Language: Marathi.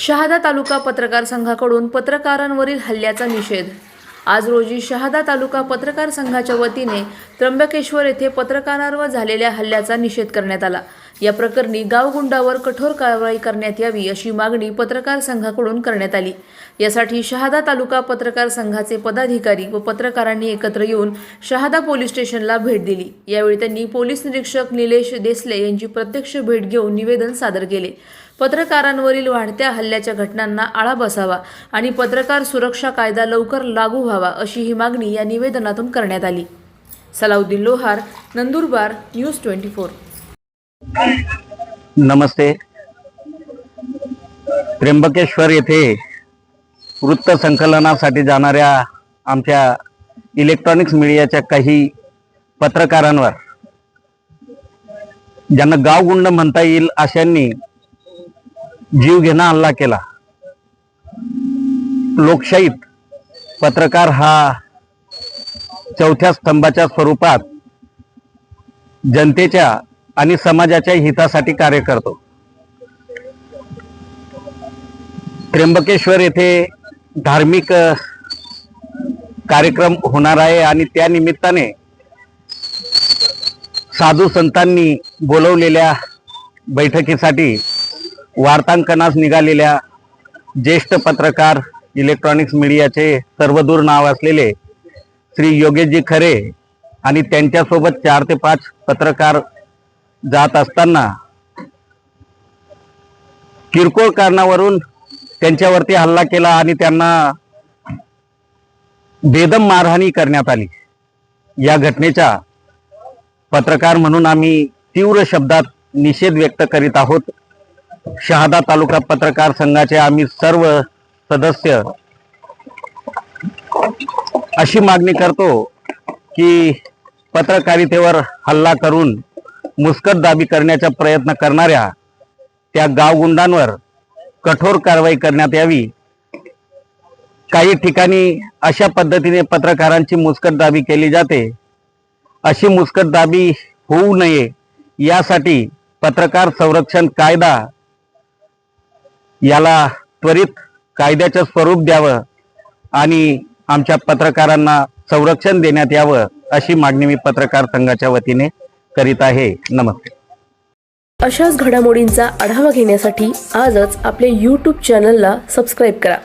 शहादा तालुका पत्रकार संघाकडून पत्रकारांवरील हल्ल्याचा निषेध. आज रोजी शहादा तालुका पत्रकार संघाच्या वतीने त्र्यंबकेश्वर येथे पत्रकारांवर झालेल्या हल्ल्याचा निषेध करण्यात आला. या प्रकरणी गावगुंडावर कठोर कारवाई करण्यात यावी अशी मागणी पत्रकार संघाकडून करण्यात आली. यासाठी शहादा तालुका पत्रकार संघाचे पदाधिकारी व पत्रकारांनी एकत्र येऊन शहादा पोलीस स्टेशनला भेट दिली. यावेळी त्यांनी पोलीस निरीक्षक निलेश देसले यांची प्रत्यक्ष भेट घेऊन निवेदन सादर केले. पत्रकारांवरील वाढत्या हल्ल्याच्या घटनांना आळा बसावा आणि पत्रकार सुरक्षा कायदा लवकर लागू व्हावा अशी ही मागणी या निवेदनातून करण्यात आली. Salauddin Lohar Nandurbar news twenty four. नमस्ते. त्र्यंबकेश्वर येथे वृत्त संकलनासाठी जाणाऱ्या आमच्या इलेक्ट्रॉनिक्स मीडियाच्या काही पत्रकारांवर ज्यांना गावगुंड म्हणता येईल अशांनी जीवघेणा हल्ला केला. लोकशाहीत पत्रकार हा चौथ्या स्तंभाच्या स्वरूपात जनतेच्या आणि समाजाच्या हितासाठी कार्य करतो. त्र्यंबकेश्वर येथे धार्मिक कार्यक्रम होणार आहे आणि त्या निमित्ताने साधू संतांनी बोलवलेल्या बैठकीसाठी वार्तांकनास निघालेल्या ज्येष्ठ पत्रकार इलेक्ट्रॉनिक्स मीडियाचे सर्वदूर नाव असलेले श्री योगेशजी खरे आणि त्यांच्यासोबत चार ते पाच पत्रकार जात असताना किरकोळ कारणावरून त्यांच्यावरती हल्ला केला आणि त्यांना बेदम मारहाणी करण्यात आली. या घटनेचा पत्रकार म्हणून आम्ही तीव्र शब्दात निषेध व्यक्त करीत आहोत. शहादा तालुका पत्रकार संघाचे आम्ही सर्व सदस्य अशी मागणी करतो की पत्रकारितेवर हल्ला करून मुस्कट दाबी करण्याचा प्रयत्न करणाऱ्या त्या गावगुंडांवर कठोर कारवाई करण्यात यावी. काही ठिकाणी अशा पद्धतीने पत्रकारांची मुस्कटदाबी केली जाते. अशी मुस्कटदाबी होऊ नये यासाठी पत्रकार संरक्षण कायदा याला त्वरित कायद्याचं स्वरूप द्यावं आणि आमच्या पत्रकारांना संरक्षण देण्यात यावं अशी मागणी मी पत्रकार संघाच्या वतीने करीत आहे. नमस्ते. अशाच घडामोडींचा आढावा घेण्यासाठी आजच आपल्या यूट्यूब चॅनलला सबस्क्राईब करा.